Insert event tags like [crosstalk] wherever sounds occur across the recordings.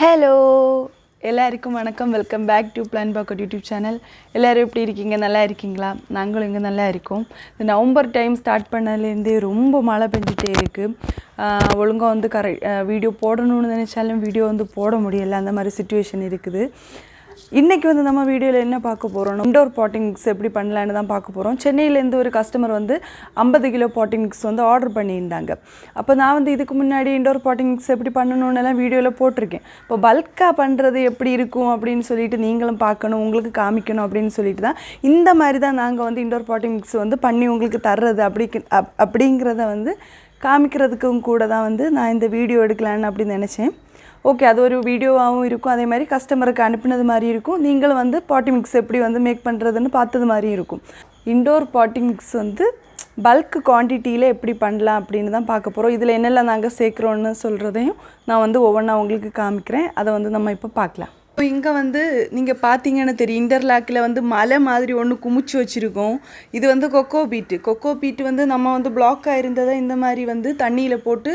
Hello எல்லாருக்கும் வணக்கம். Welcome back to plan pocket YouTube channel எல்லோரும் எப்படி இருக்கீங்க? நல்லா இருக்கீங்களா? நாங்களும் இங்கே நல்லா இருக்கோம். இந்த நவம்பர் டைம் ஸ்டார்ட் பண்ணதுலேருந்தே ரொம்ப மழை பெஞ்சிட்டே இருக்குது ஒழுங்காக வந்து கரெக்ட் வீடியோ போடணும்னு நினச்சாலும் வீடியோ வந்து போட முடியலை. அந்த மாதிரி சுச்சுவேஷன் இருக்குது. இன்றைக்கி வந்து நம்ம வீடியோவில் என்ன பார்க்க போகிறோம் இன்டோர் பாட்டிங் மிக்ஸ் எப்படி பண்ணலான்னு தான் பார்க்க போகிறோம் சென்னையிலேருந்து ஒரு கஸ்டமர் வந்து ஐம்பது கிலோ பாட்டிங் மிக்ஸ் வந்து ஆர்டர் பண்ணியிருந்தாங்க. அப்போ நான் வந்து இதுக்கு முன்னாடி இன்டோர் பாட்டிங் மிக்ஸ் எப்படி பண்ணணும்னு எல்லாம் வீடியோவில் போட்டிருக்கேன். இப்போ பல்காக பண்ணுறது எப்படி இருக்கும் அப்படின்னு சொல்லிட்டு நீங்களும் பார்க்கணும் உங்களுக்கு காமிக்கணும் அப்படின்னு சொல்லிட்டு தான் இந்த மாதிரி தான் நாங்கள் வந்து இண்டோர் பாட்டிங் மிக்ஸ் வந்து பண்ணி உங்களுக்கு தர்றது அப்படி அப் அப்படிங்கிறத வந்து காமிக்கிறதுக்கும் கூட தான் வந்து நான் இந்த வீடியோ எடுக்கலான்னு அப்படின்னு நினச்சேன். ஓகே அது ஒரு வீடியோவாகவும் இருக்கும். அதே மாதிரி கஸ்டமருக்கு அனுப்பினது மாதிரி இருக்கும். நீங்களும் வந்து பாட்டி மிக்ஸ் எப்படி வந்து மேக் பண்ணுறதுன்னு பார்த்தது மாதிரி இருக்கும். இண்டோர் பாட்டி மிக்ஸ் வந்து பல்க் குவான்டிட்டியில் எப்படி பண்ணலாம் அப்படின்னு தான் பார்க்க போகிறோம் இதில் என்னெல்லாம் நாங்கள் சேர்க்குறோன்னு சொல்கிறதையும் நான் வந்து ஒவ்வொன்றா உங்களுக்கு காமிக்கிறேன். அதை வந்து நம்ம இப்போ பார்க்கலாம். இப்போ இங்கே வந்து நீங்கள் பார்த்தீங்கன்னு தெரியும். இன்டர்லாக்கில் வந்து மலை மாதிரி ஒன்று குமிச்சு வச்சுருக்கோம். இது வந்து கொக்கோ பீட்டு கொக்கோ பீட்டு வந்து நம்ம வந்து பிளாக்காக இருந்ததை இந்த மாதிரி வந்து தண்ணியில் போட்டு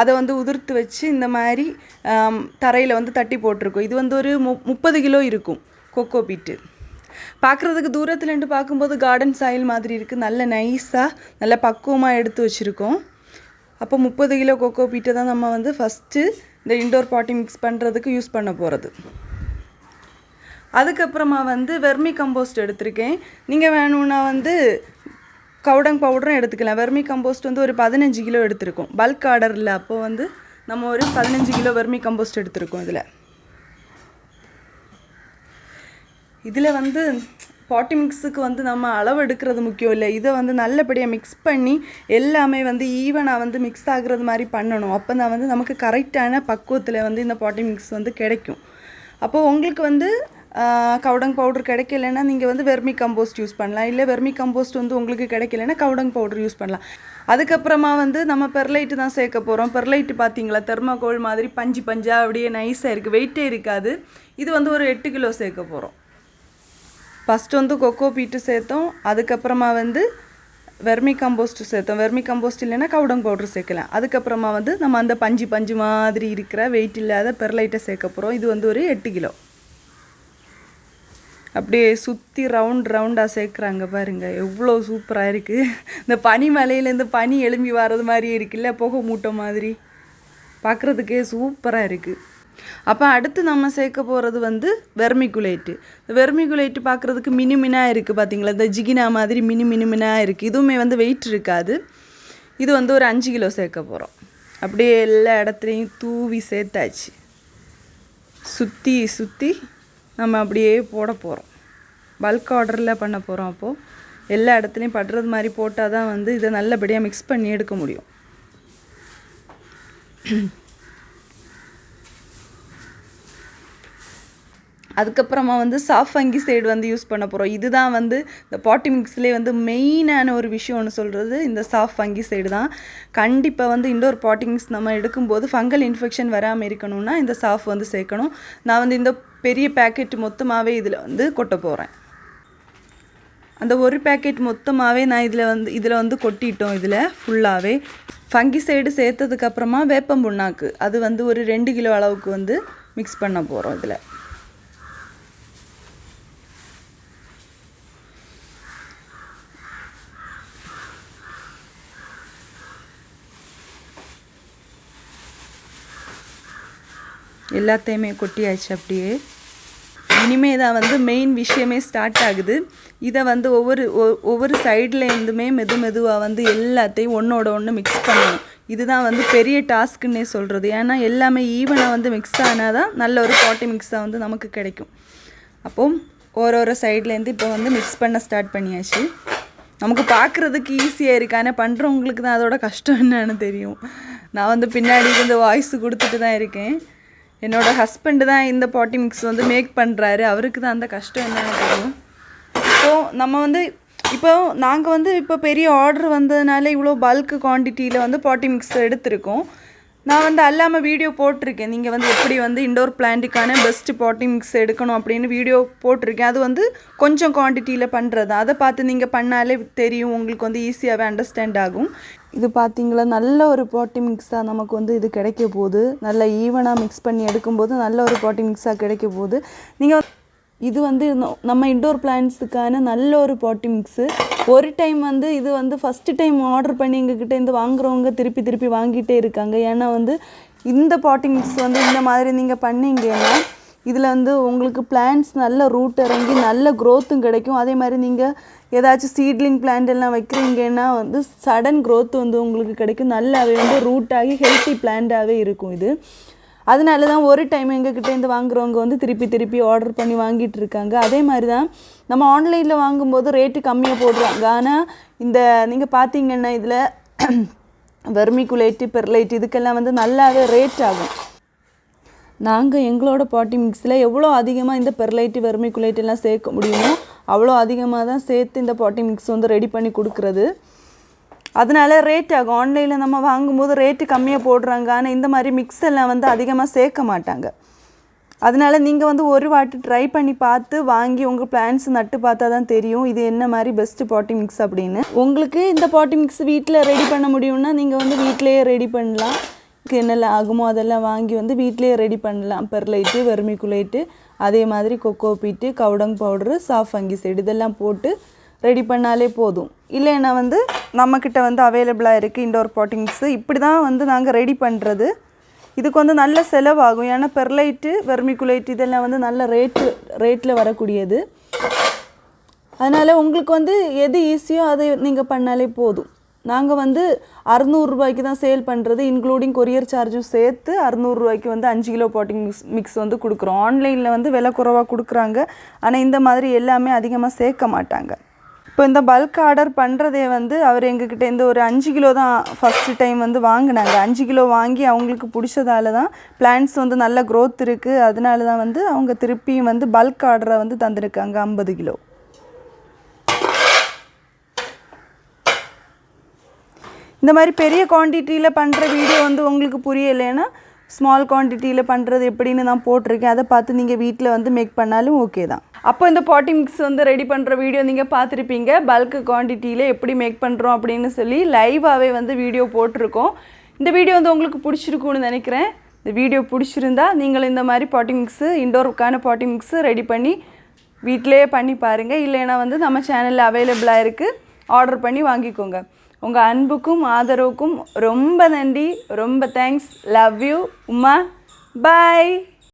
அதை வந்து உதிர்த்து வச்சு இந்த மாதிரி தரையில் வந்து தட்டி போட்டிருக்கோம். இது வந்து ஒரு மு முப்பது கிலோ இருக்கும் கொக்கோ பீட்டு பார்க்குறதுக்கு தூரத்துலேருந்து பார்க்கும்போது கார்டன் சாயில் மாதிரி இருக்குது நல்ல நைஸாக நல்ல பக்குவமாக எடுத்து வச்சுருக்கோம். அப்போ முப்பது கிலோ கொக்கோ பீட்டை தான் நம்ம வந்து ஃபஸ்ட்டு இந்த இண்டோர் பாட்டி மிக்ஸ் பண்ணுறதுக்கு யூஸ் பண்ண போகிறது அதுக்கப்புறமா வந்து வெர்மி கம்போஸ்ட் எடுத்திருக்கேன். நீங்கள் வேணும்னா வந்து கவுடங் பவுடரும் எடுத்துக்கலாம். வெர்மி கம்போஸ்ட் வந்து ஒரு பதினஞ்சு கிலோ எடுத்திருக்கோம். பல்க் ஆர்டரில் அப்போது வந்து நம்ம ஒரு பதினஞ்சு கிலோ வெர்மி கம்போஸ்ட் எடுத்திருக்கோம் இதில். இதில் வந்து பாட்டி மிக்ஸுக்கு வந்து நம்ம அளவு எடுக்கிறது முக்கியம் இல்லை. இதை வந்து நல்லபடியாக மிக்ஸ் பண்ணி எல்லாமே வந்து ஈவனாக வந்து மிக்ஸ் ஆகுறது மாதிரி பண்ணணும். அப்போ தான் வந்து நமக்கு கரெக்டான பக்குவத்தில் வந்து இந்த பாட்டி மிக்ஸ் வந்து கிடைக்கும். அப்போது உங்களுக்கு வந்து கவுடங் பவுடர் கிடைக்கலன்னா நீங்கள் வந்து வெர்மி கம்போஸ்ட் யூஸ் பண்ணலாம். இல்லை வெர்மி கம்போஸ்ட் வந்து உங்களுக்கு கிடைக்கலன்னா கவுடங் பவுடர் யூஸ் பண்ணலாம். அதுக்கப்புறமா வந்து நம்ம பெர்லைட்டு தான் சேர்க்க போகிறோம் பெர்லைட்டு பார்த்தீங்களா தெர்மாகோல் மாதிரி பஞ்சு பஞ்சாக அப்படியே நைஸாக இருக்குது வெயிட்டே இருக்காது. இது வந்து ஒரு எட்டு கிலோ சேர்க்க போகிறோம் ஃபஸ்ட்டு வந்து கொக்கோ பீட்டு சேர்த்தோம். அதுக்கப்புறமா வந்து வெர்மி கம்போஸ்ட் சேர்த்தோம். வெர்மி கம்போஸ்ட் இல்லைன்னா கவுடங் பவுடர் சேர்க்கலாம். அதுக்கப்புறமா வந்து நம்ம அந்த பஞ்சு பஞ்சு மாதிரி இருக்கிற வெயிட் இல்லாத பெர்லைட்டை சேர்க்க போகிறோம் இது வந்து ஒரு எட்டு கிலோ. அப்படியே சுற்றி ரவுண்ட் ரவுண்டாக சேர்க்குறாங்க பாருங்கள் எவ்வளோ சூப்பராக இருக்குது இந்த பனி மலையிலேருந்து பனி எழும்பி வர்றது மாதிரி இருக்குல்ல புகை மூட்டை மாதிரி. பார்க்குறதுக்கே சூப்பராக இருக்குது அப்போ அடுத்து நம்ம சேர்க்க போகிறது வந்து வெர்மிகுலேட்டு இந்த வெர்மிகுலேட்டு பார்க்குறதுக்கு மினிமினாக இருக்குது பார்த்தீங்களா இந்த ஜிகினா மாதிரி மினி மினிமினாக இருக்குது இதுவுமே வந்து வெயிட் இருக்காது. இது வந்து ஒரு அஞ்சு கிலோ சேர்க்க போகிறோம் அப்படியே எல்லா இடத்துலையும் தூவி சேர்த்தாச்சு. சுற்றி சுற்றி நம்ம அப்படியே போட போகிறோம் பல்க் ஆர்டரில் பண்ண போகிறோம் அப்போது எல்லா இடத்துலையும் படுறது மாதிரி போட்டால் தான் வந்து இதை நல்லபடியாக மிக்ஸ் பண்ணி எடுக்க முடியும். அதுக்கப்புறமா வந்து சாஃப் ஃபங்கி சைடு வந்து யூஸ் பண்ண போகிறோம் இதுதான் வந்து இந்த பாட்டி மிக்ஸ்லேயே வந்து மெயினான ஒரு விஷயம் ஒன்று சொல்கிறது இந்த சாஃப் ஃபங்கி சைடு தான். கண்டிப்பாக வந்து இண்டோர் மிக்ஸ் நம்ம எடுக்கும்போது ஃபங்கல் இன்ஃபெக்ஷன் வராமல் இருக்கணும்னா இந்த சாஃப் வந்து சேர்க்கணும். நான் வந்து இந்த பெரிய பேக்கெட் மொத்தமாகவே இதில் வந்து கொட்ட போகிறேன் அந்த ஒரு பேக்கெட் மொத்தமாகவே நான் இதில் வந்து இதில் வந்து கொட்டிட்டோம் இதில் ஃபுல்லாகவே ஃபங்கி சைடு சேர்த்ததுக்கப்புறமா வேப்பம் புண்ணாக்கு அது வந்து ஒரு ரெண்டு கிலோ அளவுக்கு வந்து மிக்ஸ் பண்ண போகிறோம் இதில். எல்லாத்தையுமே கொட்டியாச்சு அப்படியே. இனிமே தான் வந்து மெயின் விஷயமே ஸ்டார்ட் ஆகுது. இதை வந்து ஒவ்வொரு ஒவ்வொரு சைட்லேருந்துமே மெது மெதுவாக வந்து எல்லாத்தையும் ஒன்றோட ஒன்று மிக்ஸ் பண்ணணும். இதுதான் வந்து பெரிய டாஸ்க்குன்னே சொல்கிறது ஏன்னா எல்லாமே ஈவனாக வந்து மிக்ஸ் ஆனால் தான் நல்ல ஒரு பாட்டி மிக்ஸாக வந்து நமக்கு கிடைக்கும். அப்போது ஒரு ஒரு சைட்லேருந்து இப்போ வந்து மிக்ஸ் பண்ண ஸ்டார்ட் பண்ணியாச்சு. நமக்கு பார்க்குறதுக்கு ஈஸியாக இருக்குது ஆனால் பண்ணுறவங்களுக்கு தான் அதோட கஷ்டம் என்னன்னு தெரியும். நான் வந்து பின்னாடி இருந்து வாய்ஸ் கொடுத்துட்டு தான் இருக்கேன். என்னோடய ஹஸ்பண்டு தான் இந்த பாட்டி மிக்ஸ் வந்து மேக் பண்ணுறாரு அவருக்கு தான் அந்த கஷ்டம் என்னென்னு தெரியும் ஸோ நம்ம வந்து இப்போ நாங்கள் வந்து இப்போ பெரிய ஆர்டர் வந்ததுனால இவ்வளோ பல்க் குவான்டிட்டியில் வந்து பாட்டி மிக்ஸ் எடுத்திருக்கோம். நான் வந்து அல்லாமல் வீடியோ போட்டிருக்கேன். நீங்கள் வந்து எப்படி வந்து இண்டோர் பிளான்ட்டுக்கான பெஸ்ட்டு பாட்டி மிக்ஸ் எடுக்கணும் அப்படின்னு வீடியோ போட்டிருக்கேன். அது வந்து கொஞ்சம் குவான்டிட்டியில் பண்ணுறது அதை பார்த்து நீங்கள் பண்ணாலே தெரியும். உங்களுக்கு வந்து ஈஸியாகவே அண்டர்ஸ்டாண்ட் ஆகும். இது பார்த்தீங்களா? நல்ல ஒரு பாட்டி மிக்ஸாக நமக்கு வந்து இது கிடைக்க போகுது. நல்லா ஈவனாக மிக்ஸ் பண்ணி எடுக்கும்போது நல்ல ஒரு பாட்டி மிக்ஸாக கிடைக்க போகுது. நீங்கள் இது வந்து நம்ம இன்டோர் பிளான்ஸுக்கான நல்ல ஒரு பாட்டி மிக்ஸு ஒரு டைம் வந்து இது வந்து ஃபஸ்ட்டு டைம் ஆர்டர் பண்ணி எங்ககிட்ட இருந்து வாங்குறவங்க திருப்பி திருப்பி வாங்கிட்டே இருக்காங்க. ஏன்னா வந்து இந்த பாட்டி மிக்ஸ் வந்து இந்த மாதிரி நீங்கள் பண்ணீங்கன்னா இதில் வந்து உங்களுக்கு பிளான்ட்ஸ் நல்ல ரூட் இறங்கி நல்ல க்ரோத்தும் கிடைக்கும். அதே மாதிரி நீங்கள் ஏதாச்சும் சீட்லிங் பிளான்ட் எல்லாம் வைக்கிறீங்கன்னா வந்து சடன் க்ரோத் வந்து உங்களுக்கு கிடைக்கும். நல்லாவே வந்து ரூட் ஆகி ஹெல்த்தி பிளான்ட்டாகவே இருக்கும் இது. அதனால தான் ஒரு டைம் எங்ககிட்டேருந்து வாங்குறவங்க வந்து திருப்பி திருப்பி ஆர்டர் பண்ணி வாங்கிட்டு இருக்காங்க அதே மாதிரி தான் நம்ம ஆன்லைனில் வாங்கும்போது ரேட்டு கம்மியாக போடுறாங்க. ஆனால் இந்த நீங்கள் பார்த்தீங்கன்னா இதில் வெர்மிகுலேட்டு பெர்லைட் [clears throat] இதுக்கெல்லாம் வந்து நல்லாவே ரேட் ஆகும். நாங்கள் எங்களோட பாட்டி மிக்ஸில் எவ்வளோ அதிகமாக இந்த பெர்லைட்டு வெர்மிகுலேட் எல்லாம் சேர்க்க முடியுமோ அவ்வளோ அதிகமாக தான் சேர்த்து இந்த பாட்டி மிக்ஸ் வந்து ரெடி பண்ணி கொடுக்குறது. அதனால ரேட் ஆகும். ஆன்லைனில் நம்ம வாங்கும்போது ரேட்டு கம்மியாக போடுறாங்க. ஆனால் இந்த மாதிரி மிக்ஸ் எல்லாம் வந்து அதிகமாக சேர்க்க மாட்டாங்க. அதனால நீங்கள் வந்து ஒரு வாட்டி ட்ரை பண்ணி பார்த்து வாங்கி உங்கள் பிளான்ஸ் நட்டு பார்த்தா தான் தெரியும். இது என்ன மாதிரி பெஸ்ட்டு பாட்டி மிக்ஸ் அப்படின்னு. உங்களுக்கு இந்த பாட்டி மிக்ஸ் வீட்டில் ரெடி பண்ண முடியும்னா நீங்கள் வந்து வீட்டிலேயே ரெடி பண்ணலாம். என்னெல்லாம் ஆகுமோ அதெல்லாம் வாங்கி வந்து வீட்டிலேயே ரெடி பண்ணலாம். பெர்லைட்டு வெர்மிகுலேட்டு அதே மாதிரி coco peat cow dung powder Saaf fungicide இதெல்லாம் போட்டு ரெடி பண்ணாலே போதும். இல்லைன்னா வந்து நம்மக்கிட்ட வந்து அவைலபிளாக இருக்குது இண்டோர் பாட்டிங்ஸு இப்படி தான் வந்து நாங்கள் ரெடி பண்ணுறது இதுக்கு வந்து நல்ல செலவாகும். ஏன்னா பெர்லைட்டு வெர்மிகுலைட் இதெல்லாம் வந்து நல்ல ரேட்டு ரேட்டில் வரக்கூடியது. அதனால் உங்களுக்கு வந்து எது ஈஸியோ அதை நீங்கள் பண்ணாலே போதும். நாங்கள் வந்து அறநூறுரூபாய்க்கு தான் சேல் பண்ணுறது இன்க்ளூடிங் கொரியர் சார்ஜும் சேர்த்து அறநூறுரூவாய்க்கு வந்து அஞ்சு கிலோ பாட்டிங் மிக்ஸ் மிக்ஸ் வந்து கொடுக்குறோம். ஆன்லைனில் வந்து விலை குறைவாக கொடுக்குறாங்க. ஆனால் இந்த மாதிரி எல்லாமே அதிகமாக சேர்க்க மாட்டாங்க. இப்போ இந்த பல்க் ஆர்டர் பண்ணுறதே வந்து அவர் எங்ககிட்ட இந்த ஒரு அஞ்சு கிலோ தான் ஃபஸ்ட்டு டைம் வந்து வாங்கினாங்க. அஞ்சு கிலோ வாங்கி அவங்களுக்கு பிடிச்சதால தான் பிளான்ஸ் வந்து நல்ல க்ரோத் இருக்குது அதனால தான் வந்து அவங்க திருப்பியும் வந்து பல்க் ஆர்டரை வந்து தந்திருக்காங்க ஐம்பது கிலோ. இந்த மாதிரி பெரிய குவான்டிட்டியில் பண்ணுற வீடியோ வந்து உங்களுக்கு புரியலைன்னா ஸ்மால் குவான்டிட்டியில் பண்ணுறது எப்படின்னு நான் போட்டிருக்கேன். அதை பார்த்து நீங்கள் வீட்டில் வந்து மேக் பண்ணாலும் ஓகே தான். அப்போ இந்த பாட்டி மிக்ஸ் வந்து ரெடி பண்ணுற வீடியோ நீங்கள் பார்த்துருப்பீங்க. பல்க் குவான்டிட்டியில் எப்படி மேக் பண்ணுறோம் அப்படின்னு சொல்லி லைவாகவே வந்து வீடியோ போட்டிருக்கோம். இந்த வீடியோ வந்து உங்களுக்கு பிடிச்சிருக்கும்னு நினைக்கிறேன். இந்த வீடியோ பிடிச்சிருந்தா நீங்கள் இந்த மாதிரி பாட்டி மிக்ஸு இண்டோருக்கான பாட்டி மிக்ஸு ரெடி பண்ணி வீட்டிலேயே பண்ணி பாருங்கள் இல்லைன்னா வந்து நம்ம சேனலில் அவைலபிளாக இருக்குது ஆர்டர் பண்ணி வாங்கிக்கோங்க. உங்கள் அன்புக்கும் ஆதரவுக்கும் ரொம்ப நன்றி. ரொம்ப thanks love you Uma. Bye